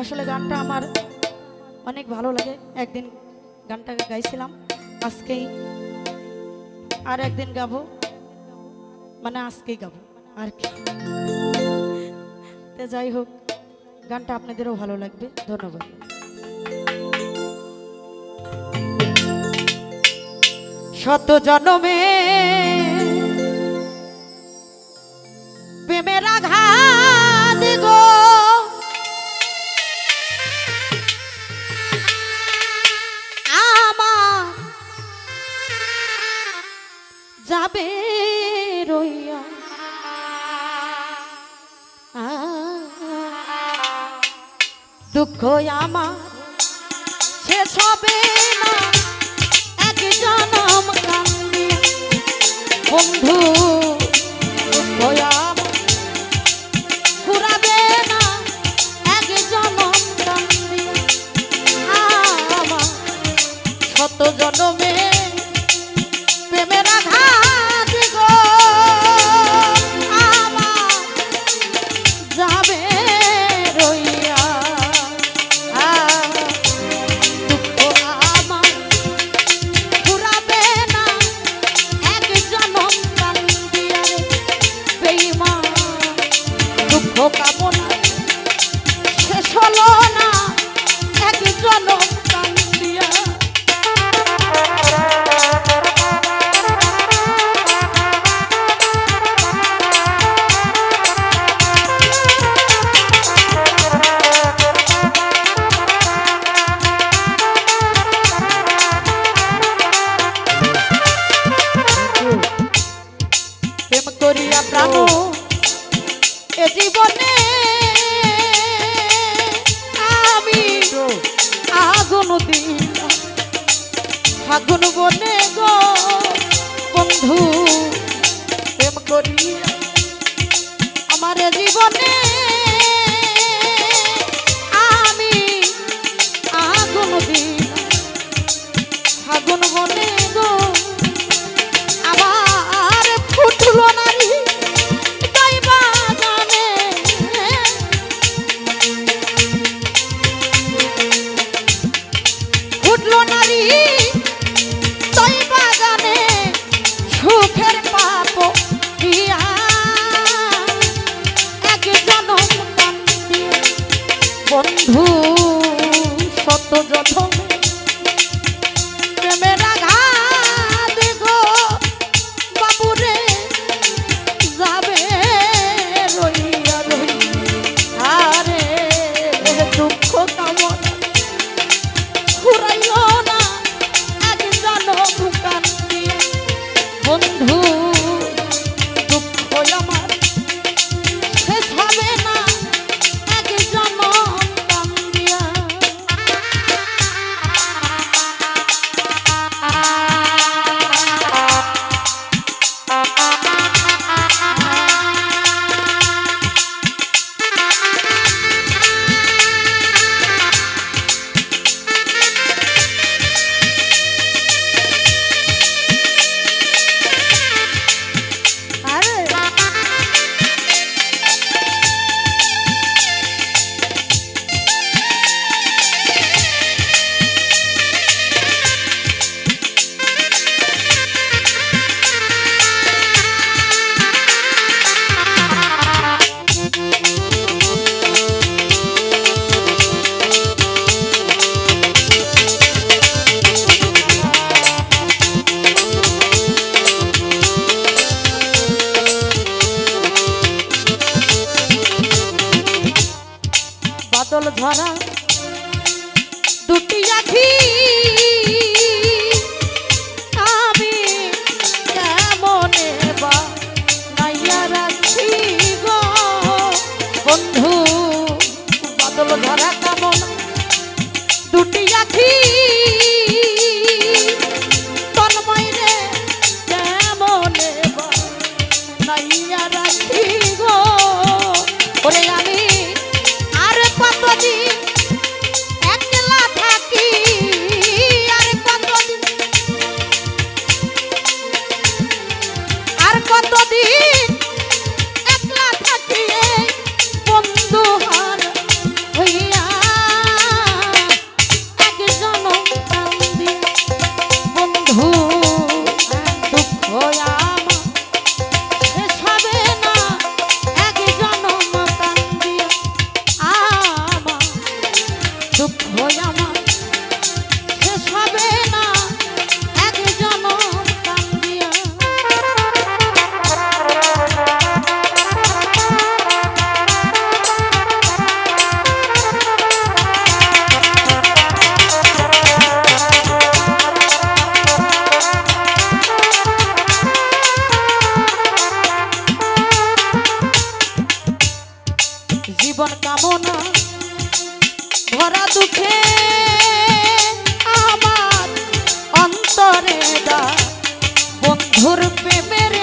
আসলে গানটা আমার অনেক ভালো লাগে। একদিন গানটা গাইছিলাম, আজকেই আর একদিন গাবো মানে আজকেই গাবো আর কি। তো যাই হোক, গানটা আপনাদেরও ভালো লাগবে, ধন্যবাদ। শত জনমে দুঃখ আমার। শেষ হবে না এক জনম কান্দি বন্ধু দুঃখ করিয়া প্রাণ। এ জীবনে আমি আগুন দিলাম আগুন বনে গো বন্ধু, প্রেম করিয়া আমার জীবনে বাদল ধরা, দুটি আখি। আমি কেমনে বা নাইয়া রাখি গো? বন্ধু বাদল ধরা কামনা? দুটি আখি। জীবনা ভরা দুঃখে আমার অন্তরে দা বন্ধুর প্রেমের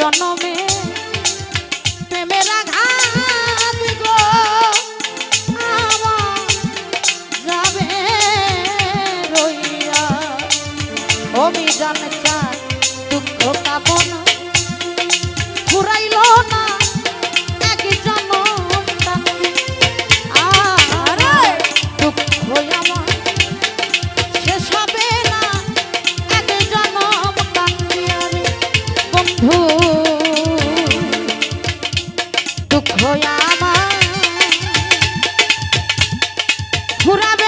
জনমে প্রেমের আঘাত গো আমার যাবে রইয়া অভিযান Por a